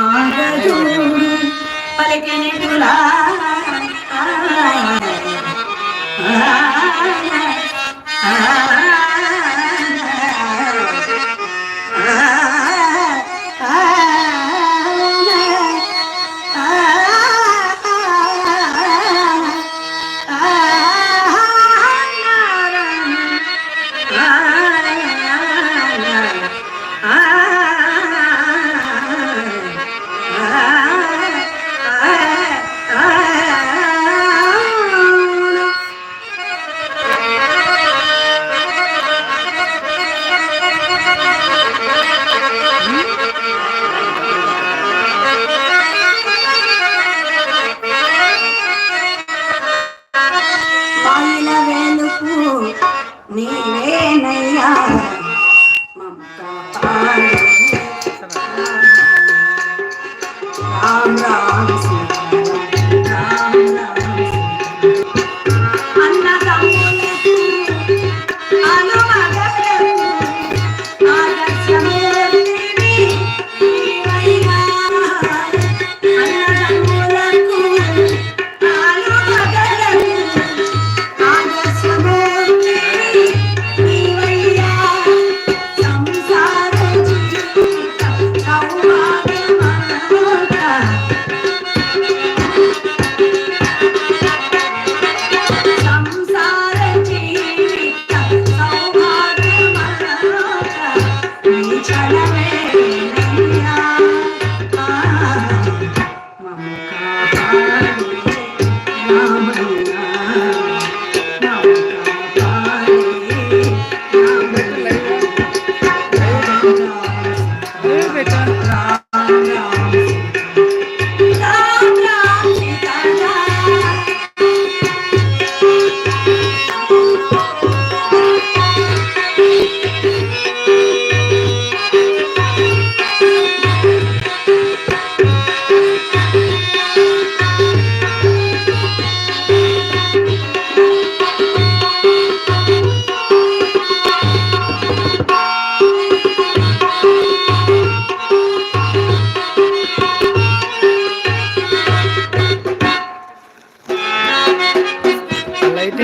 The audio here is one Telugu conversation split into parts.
నాగజుడు పలికినిటులా బాయిల I'm Sri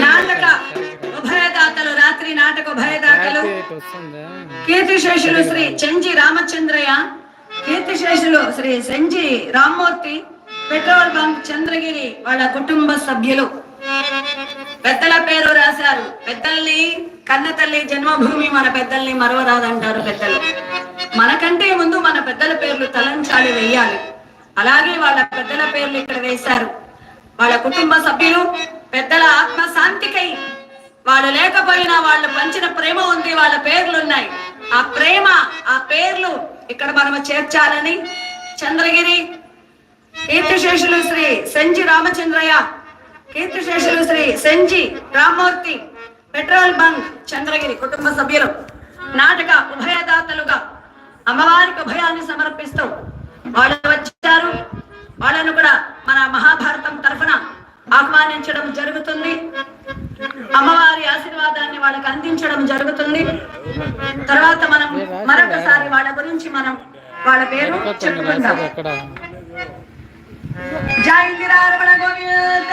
నాటక ఉభయదాతలు రాత్రి నాటక ఉభయదాతలు. కీర్తిశేషులు శ్రీ చెంజి రామచంద్రయ్య కీర్తిశేషులు శ్రీ సెంజి రామ్మూర్తి పెట్రోల్ బంక్ చంద్రగిరి వాళ్ళ కుటుంబ సభ్యులు. పెద్దల పేరు రాశారు. పెద్దల్ని కన్న తల్లి జన్మభూమి మన పెద్దల్ని మరవరాదంటారు పెద్దలు. మనకంటే ముందు మన పెద్దల పేర్లు తలంచాలి వెయ్యాలి అలాగే వాళ్ళ పెద్దల పేర్లు ఇక్కడ వేశారు. వాళ్ళ కుటుంబ సభ్యులు పెద్దల ఆత్మ శాంతికై వాళ్ళు లేకపోయినా వాళ్ళు పంచిన ప్రేమ ఉంది వాళ్ళ పేర్లు ఉన్నాయి ఆ ప్రేమ ఆ పేర్లు ఇక్కడ మనము చేర్చాలని చంద్రగిరి కీర్తిశేషులు శ్రీ సంజి రామచంద్రయ్య కీర్తిశేషులు శ్రీ సంజి రామ్మూర్తి పెట్రోల్ బంక్ చంద్రగిరి కుటుంబ సభ్యులు. నాటక ఉభయదాతలుగా అమ్మవారికి ఉభయాన్ని సమర్పిస్తూ వాళ్ళు సన్మానించడం జరుగుతుంది. అమ్మవారి ఆశీర్వాదాన్ని వాళ్ళకి అందించడం జరుగుతుంది. తర్వాత మనం మరొకసారి వాళ్ళ గురించి మనం వాళ్ళ పేరు చెప్పుకుందాం. జై ఇందిరారమణ గోవింద.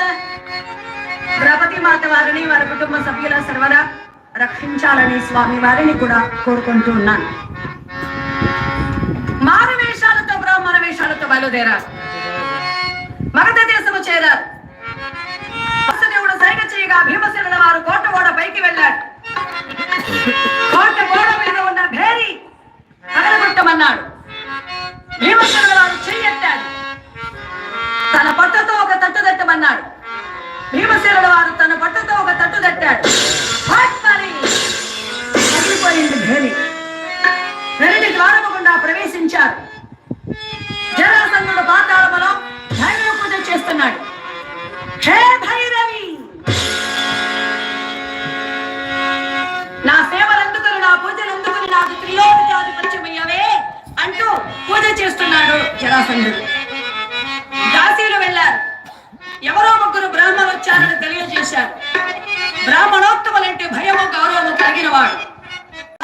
ద్రౌపది మాత వారిని వారి కుటుంబ సభ్యుల సర్వదా రక్షించాలని స్వామి వారిని కూడా కోరుకుంటూ ఉన్నాను. మారు వేషాలతో బ్రాహ్మణ వేషాలతో బయలుదేరారు. మగధ దేశము చేరారు. సైగ భీమసేనుల వారు కోట ఓడ పైకి వెళ్ళాడు కోట ఓడ మీద ఉన్న భేరి తగలగొట్టమన్నాడు. భీమసేనుల వారు చెయ్యెత్తాడు తన పట్టతో ఒక తట్టు తట్టమన్నాడు. భీమసేనుల వారు తన పట్టతో ఒక తట్టు తట్టాడు తగిలిపోయింది భేరి. వెరటి ద్వారము గుండా ప్రవేశించారు. జరాసంధుడు కాశీలు వెళ్ళారు. ఎవరో ముగ్గురు బ్రాహ్మణులు వచ్చారని తెలియజేశారు. బ్రాహ్మణోత్తములంటే భయము గౌరవము కలిగిన వాడు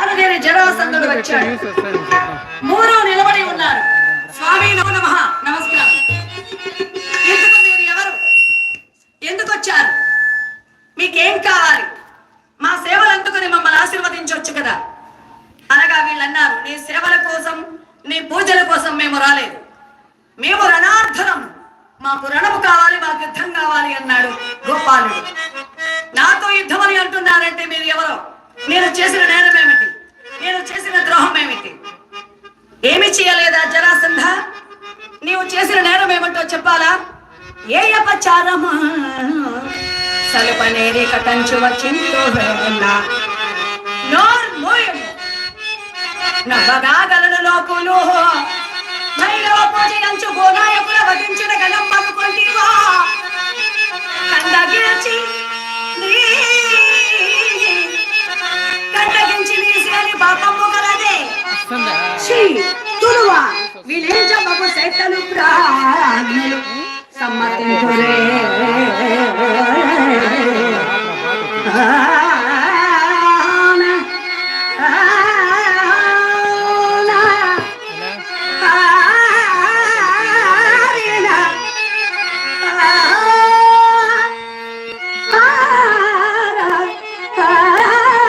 అనుదేని జరాసంధుడు వచ్చాడు మూడు నిలబడి ఉన్నారు. స్వామి నమ నమస్కారం. ఎందుకు మీరు ఎవరు? ఎందుకు వచ్చారు? మీకేం కావాలి? మా సేవలు అందుకుని మమ్మల్ని ఆశీర్వదించవచ్చు కదా. అనగా వీళ్ళన్నారు నీ సేవల కోసం నీ పూజల కోసం మేము రాలేదు. మేము రణార్థనం మాకు రణము కావాలి మాకు యుద్ధం కావాలి అన్నాడు గోపాలుడు. నాతో యుద్ధం అని అంటున్నారంటే మీరు ఎవరో? నేను చేసిన నేరం ఏమిటి? నేను చేసిన ద్రోహం ఏమిటి? ఏమి చేయలేదా జరాసంధ? నీవు చేసిన నేరం ఏమిటో చెప్పాలా? ఏ అపచారమా? సలుపనేరి కటంచు వచ్చిందో నోర్ మోయము నవ్వగాగలను లోపులు మరిలో పోటీనంచు గోనాయకుల వధించిన గణమ్మను కొంటివా కందగిల్చి కందగించి నీసేని పాపము